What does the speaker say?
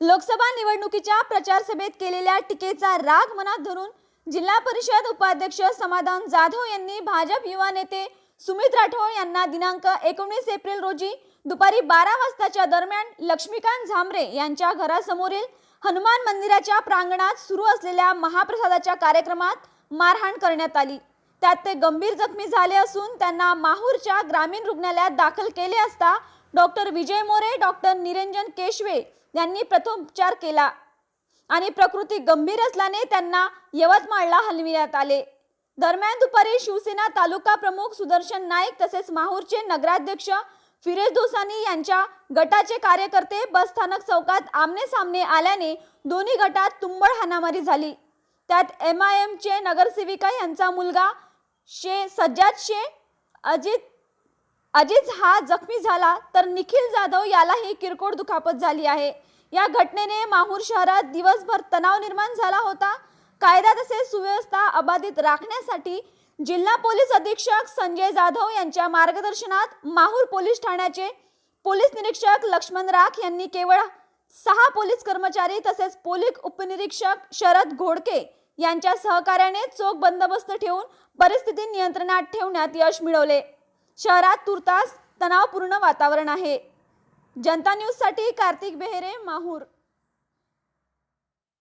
लोकसभा निवडणुकीच्या प्रचार सभेत केलेल्या टीकेचा राग मनात धरून जिल्हा परिषद उपाध्यक्ष समाधान जाधव यांनी भाजप युवा नेते सुमित राठोड यांना दिनांक एकोणीस एप्रिल रोजी दुपारी बारा वाजताच्या दरम्यान लक्ष्मीकांत झांबरे यांच्या घरासमोरील हनुमान मंदिराच्या प्रांगणात सुरू असलेल्या महाप्रसादाच्या कार्यक्रमात मारहाण करण्यात आली. त्यात ते गंभीर जखमी झाले असून त्यांना माहूरच्या ग्रामीण रुग्णालयात दाखल केले असता डॉक्टर विजय मोरे डॉक्टर निरंजन केशवे यांनी प्रथमोपचार केला आणि प्रकृती गंभीर असल्याने त्यांना यवतमाळला हलविण्यात आले. दरम्यान दुपारी शिवसेना तालुका प्रमुख सुदर्शन नाईक तसेच माहूरचे नगराध्यक्ष फिरोज दोसानी यांच्या गटाचे कार्यकर्ते बसस्थानक चौकात आमने सामने आल्याने दोन्ही गटात तुंबळ हाणामारी झाली. त्यात एम आय एमचे नगरसेविका यांचा मुलगा शे सज्जाद शे अजित अजित हा जखमी झाला तर निखिल जाधव यालाही किरकोळ दुखापत झाली आहे. या घटनेने माहूर शहरात दिवसभर तणाव निर्माण झाला होता. कायदा तसेच सुव्यवस्था अबाधित राखण्यासाठी जिल्हा पोलीस अधीक्षक संजय जाधव यांच्या मार्गदर्शनात माहूर पोलीस ठाण्याचे पोलीस निरीक्षक लक्ष्मण राख यांनी केवळ सहा पोलीस कर्मचारी तसेच पोलीस उपनिरीक्षक शरद घोडके यांच्या सहकार्याने चोख बंदोबस्त ठेवून परिस्थिती नियंत्रणात ठेवण्यात यश मिळवले. शहरात तुर्तास तणावपूर्ण वातावरण आहे. जनता न्यूजसाठी कार्तिक बेहेरे माहूर.